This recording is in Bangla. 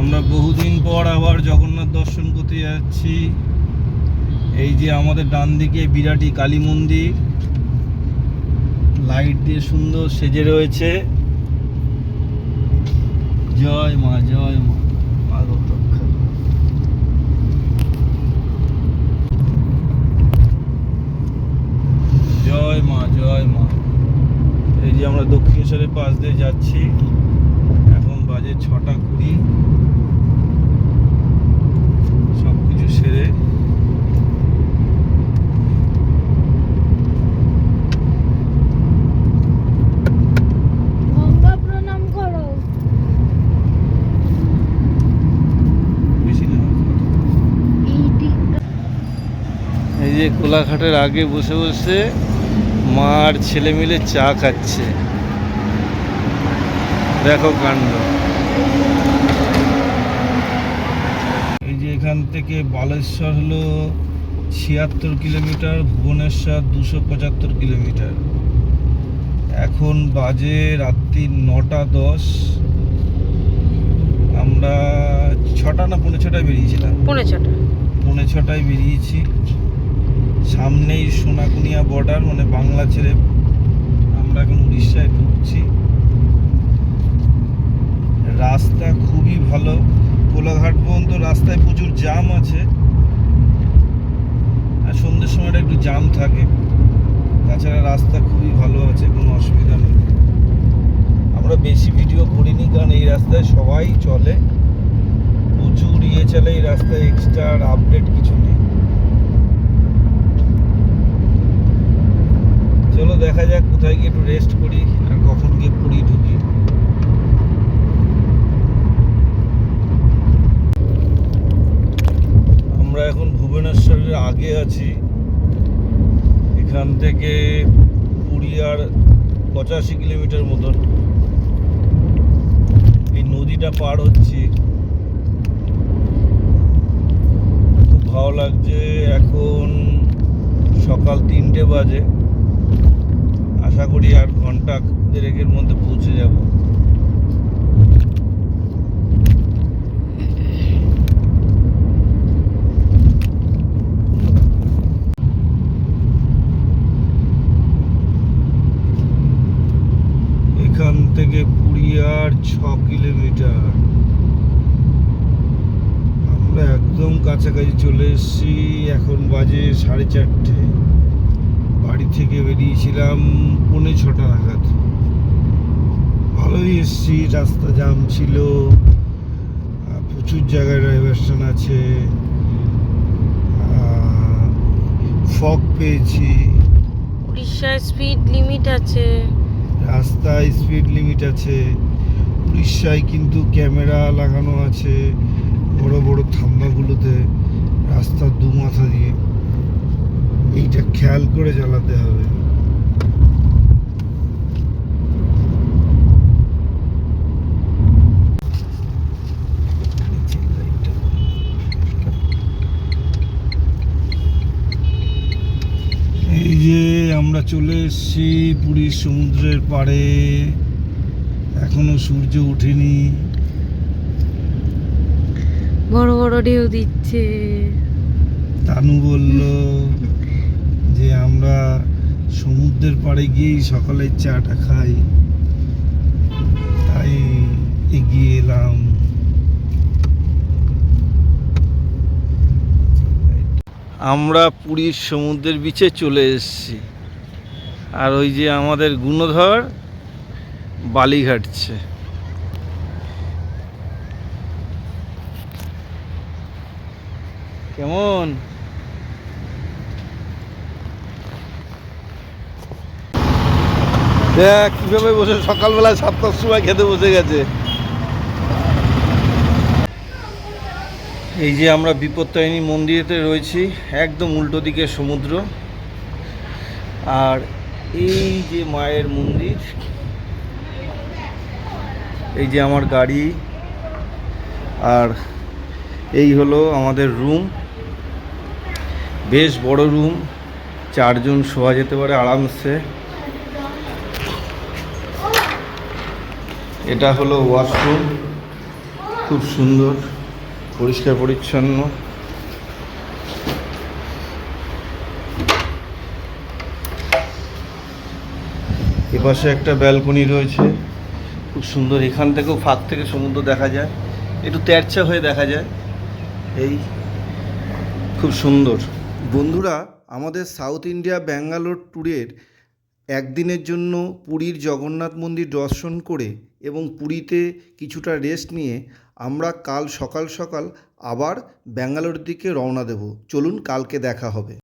আমরা বহুদিন পর আবার জগন্নাথ দর্শন করতে যাচ্ছি। এই যে আমাদের ডান দিকে বিরাটি কালী মন্দির। লাইট দিয়ে সুন্দর সেজে রয়েছে। জয় মা জয় মা। জয় মা জয় মা। এই যে আমরা দক্ষিণেশ্বরের পাশ দিয়ে যাচ্ছি। এখন বাজে ছটা কুড়ি সব কিছু সেরে গঙ্গা প্রণাম করো বেশি না এই দিকটা এই যে কোলাঘাটের আগে বসে বসে মা আর ছেলে মিলে চা খাচ্ছে। দেখো কাণ্ড। এই যে এখান থেকে বালেশ্বর হলো ছিয়াত্তর কিলোমিটার ভুবনেশ্বর দুশো পঁচাত্তর কিলোমিটার। এখন বাজে রাত্রি নটা দশ। আমরা ছটা না পৌনে ছটায় বেরিয়েছিলাম? পৌনে ছটা। পৌনে ছটায় বেরিয়েছি। সামনেই সোনাকুনিয়া বর্ডার মানে বাংলা ছেড়ে আমরা এখন উড়িষ্যায় ঢুকছি। রাস্তা খুবই ভালো। কোলাঘাট পর্যন্ত রাস্তায় প্রচুর জাম আছে। আর সন্ধ্যের সময়টা একটু জাম থাকে। তাছাড়া রাস্তা খুবই ভালো আছে, কোনো অসুবিধা নেই। আমরা বেশি ভিডিও করিনি, কারণ এই রাস্তায় সবাই চলে। প্রচুর ইয়ে চলে, এই রাস্তায় এক্সট্রা আর আপডেট কিছু নেই চলো দেখা যাক, কোথায় গিয়ে একটু রেস্ট করি আর কখন গিয়ে পুরী ঢুকি। আমরা এখন ভুবনেশ্বরের আগে আছি। এখান থেকে পুরী আর পঁচাশি কিলোমিটার মতন। এই নদীটা পার হচ্ছি। খুব ভালো লাগছে। এখন সকাল তিনটে বাজে। আশা করি আর ঘণ্টা দেড়েকের মধ্যে পৌঁছে যাব। এখান থেকে পুরী আর ছ কিলোমিটার। আমরা একদম কাছাকাছি চলে এসেছি, এখন বাজে সাড়ে চারটে। বাড়ি থেকে বেরিয়েছিলাম পৌনে ছটা নাগাদ। ভালোই এসছি রাস্তা জাম ছিল প্রচুর জায়গায় ডাইভারশন আছে ফগ পেয়েছি। উড়িষ্যায় স্পিড লিমিট আছে। রাস্তায় স্পিড লিমিট আছে। উড়িষ্যায় কিন্তু ক্যামেরা লাগানো আছে বড় বড় থাম্বাগুলোতে রাস্তার দু মাথা দিয়ে। এইটা খেয়াল করে চালাতে হবে। এই যে আমরা চলে এসেছি পুরীর সমুদ্রের পাড়ে। এখনও সূর্য ওঠেনি। বড় বড় ঢেউ দিচ্ছে। তানু বলল সমুদ্রের পাড়ে গিয়েই সকালের চাটা খাই। তাই এগিয়ে এলাম। আমরা পুরীর সমুদ্রের বিচে চলে এসেছি। আর ওই যে আমাদের গুণধর বালি ঘাটছে। কেমন? দেখ, কীভাবে বসে সকালবেলা সাতটার সময় খেতে বসে গেছে। এই যে আমরা বিপত্তারিণী মন্দিরেতে রয়েছি, একদম উল্টো দিকে সমুদ্র। আর এই যে মায়ের মন্দির, এই যে আমার গাড়ি, আর এই হলো আমাদের রুম। বেশ বড় রুম, চারজন শোয়া যেতে পারে আরামসে। এটা হলো ওয়াশরুম খুব সুন্দর, পরিষ্কার পরিচ্ছন্ন। এপাশে একটা ব্যালকনি রয়েছে, খুব সুন্দর। এখান থেকেও ফাঁক থেকে সমুদ্র দেখা যায়, একটু তেরচা হয়ে দেখা যায়। এই খুব সুন্দর। বন্ধুরা, আমাদের সাউথ ইন্ডিয়া ব্যাঙ্গালোর ট্যুরের একদিনের জন্য পুরীর জগন্নাথ মন্দির দর্শন করে এবং পুরীতে কিছুটা রেস্ট নিয়ে আমরা কাল সকাল সকাল আবার ব্যাঙ্গালোর দিকে রওনা দেব। চলুন কালকে দেখা হবে।